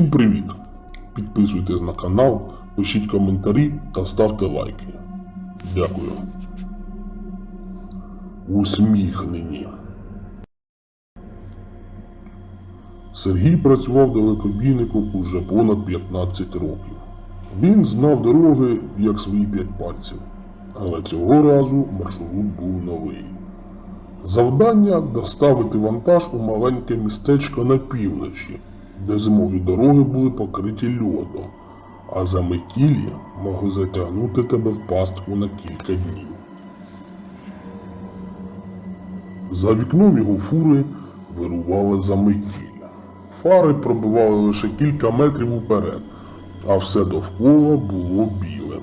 Всім привіт! Підписуйтесь на канал, пишіть коментарі та ставте лайки. Дякую. Усміхнені. Сергій працював далекобійником уже понад 15 років. Він знав дороги як свої п'ять пальців, але цього разу маршрут був новий. Завдання доставити вантаж у маленьке містечко на півночі, де зимові дороги були покриті льодом, а заметілі могли затягнути тебе в пастку на кілька днів. За вікном його фури вирували заметілля. Фари пробивали лише кілька метрів уперед, а все довкола було білим.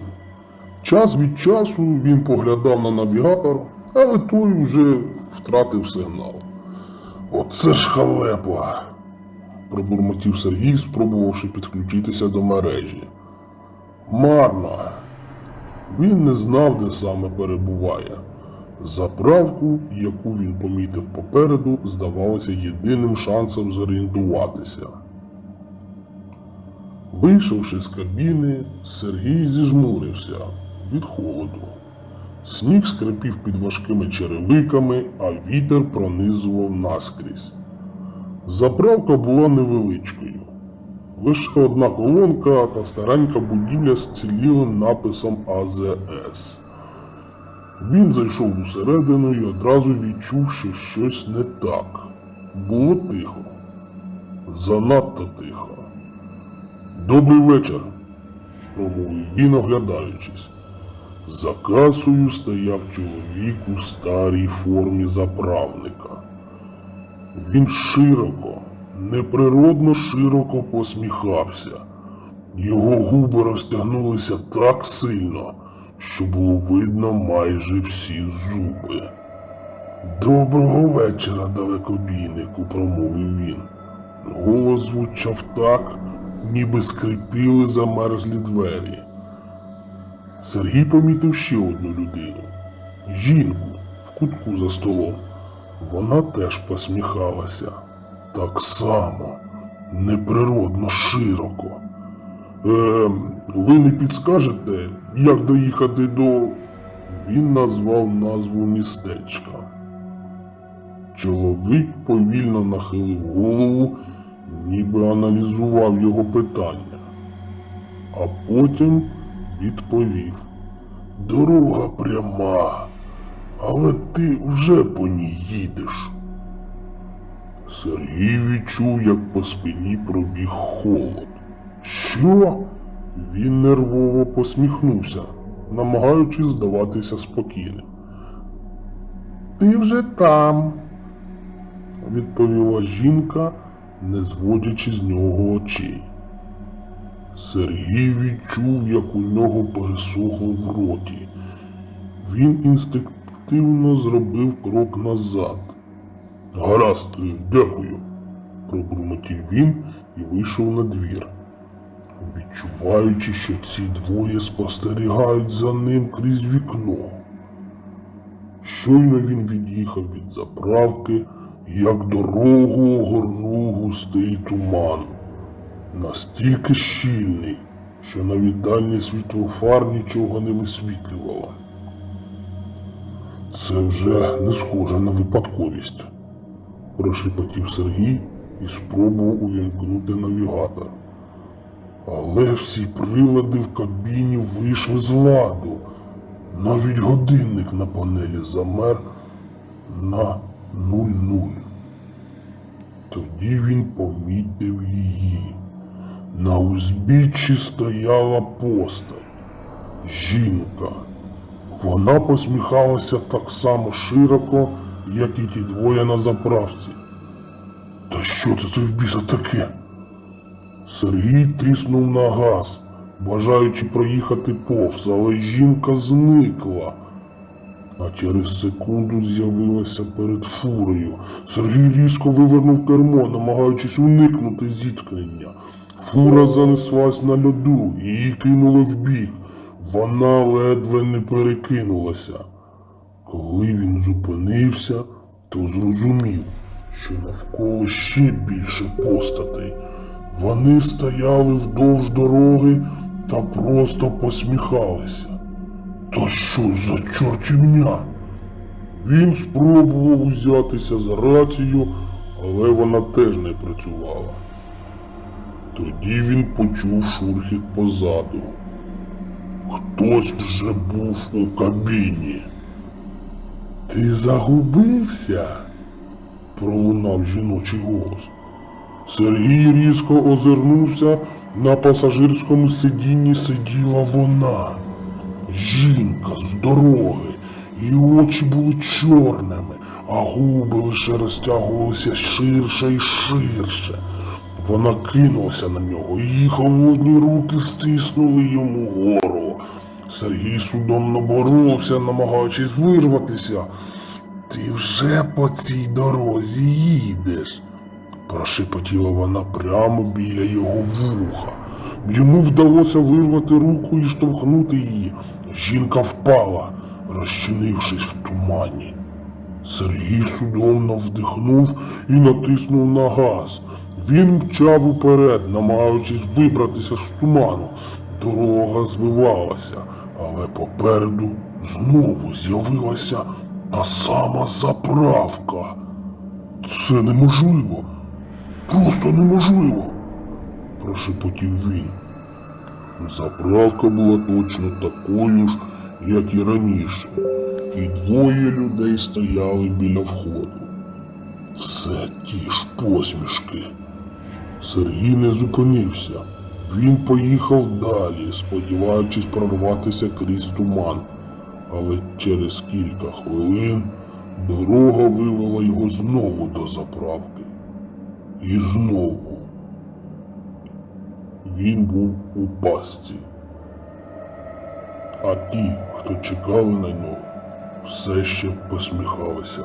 Час від часу він поглядав на навігатор, але той вже втратив сигнал. Оце ж халепа. Пробурмотів Сергій, спробувавши підключитися до мережі. Марно. Він не знав, де саме перебуває. Заправку, яку він помітив попереду, здавалося єдиним шансом зорієнтуватися. Вийшовши з кабіни, Сергій зіжмурився від холоду. Сніг скрипів під важкими черевиками, а вітер пронизував наскрізь. Заправка була невеличкою. Лише одна колонка та старенька будівля з цілілим написом АЗС. Він зайшов усередину і одразу відчув, що щось не так. Було тихо. Занадто тихо. Добрий вечір, промовив він, оглядаючись. За касою стояв чоловік у старій формі заправника. Він широко, неприродно широко посміхався. Його губи розтягнулися так сильно, що було видно майже всі зуби. Доброго вечора, далекобійнику, промовив він. Голос звучав так, ніби скрипіли замерзлі двері. Сергій помітив ще одну людину жінку в кутку за столом. Вона теж посміхалася так само, неприродно широко. Е, ви не підскажете, як доїхати до. Він назвав назву містечка. Чоловік повільно нахилив голову, ніби аналізував його питання, а потім відповів: Дорога пряма, але ти вже по ній їдеш. Сергій відчув, як по спині пробіг холод. Що? Він нервово посміхнувся, намагаючись здаватися спокійним. Ти вже там, відповіла жінка, не зводячи з нього очей. Сергій відчув, як у нього пересохло в роті. Він інстинктивно зробив крок назад. Гаразд, дякую, пробурмотів він і вийшов на двір, відчуваючи, що ці двоє спостерігають за ним крізь вікно. Щойно він від'їхав від заправки, як дорогу огорнув густий туман настільки щільний, що навіть дальній світлофар нічого не висвітлювало. Це вже не схоже на випадковість, прошепотів Сергій і спробував увімкнути навігатор. Але всі прилади в кабіні вийшли з ладу. Навіть годинник на панелі замер на 0-0. Тоді він помітив її. На узбіччі стояла постать. Жінка. Вона посміхалася так само широко, як і ті двоє на заправці. Та що це це біса таке? Сергій тиснув на газ, бажаючи проїхати повз, але жінка зникла. А через секунду з'явилася перед фурою. Сергій різко вивернув кермо, намагаючись уникнути зіткнення. Фура занеслась на льоду, її кинуло вбік. Вона ледве не перекинулася. Коли він зупинився, то зрозумів, що навколо ще більше постатей. Вони стояли вдовж дороги та просто посміхалися. Та що за чортівня? Він спробував узятися за рацію, але вона теж не працювала. Тоді він почув шурхіт позаду. Хтось вже був у кабіні. Ти загубився? пролунав жіночий голос. Сергій різко озирнувся, на пасажирському сидінні сиділа вона. Жінка з дороги, і очі були чорними, а губи лише розтягувалися ширше і ширше. Вона кинулася на нього, її холодні руки стиснули йому горло. Сергій судомно боровся, намагаючись вирватися. Ти вже по цій дорозі їдеш, прошепотіла вона прямо біля його вуха. Йому вдалося вирвати руку і штовхнути її. Жінка впала, розчинившись в тумані. Сергій судомно вдихнув і натиснув на газ. Він мчав уперед, намагаючись вибратися з туману. Дорога збивалася, але попереду знову з'явилася та сама заправка. Це неможливо. Просто неможливо, прошепотів він. Заправка була точно такою ж, як і раніше, і двоє людей стояли біля входу. Все ті ж посмішки. Сергій не зупинився. Він поїхав далі, сподіваючись прорватися крізь туман. Але через кілька хвилин дорога вивела його знову до заправки. І знову він був у пастці. А ті, хто чекали на нього, все ще посміхалися.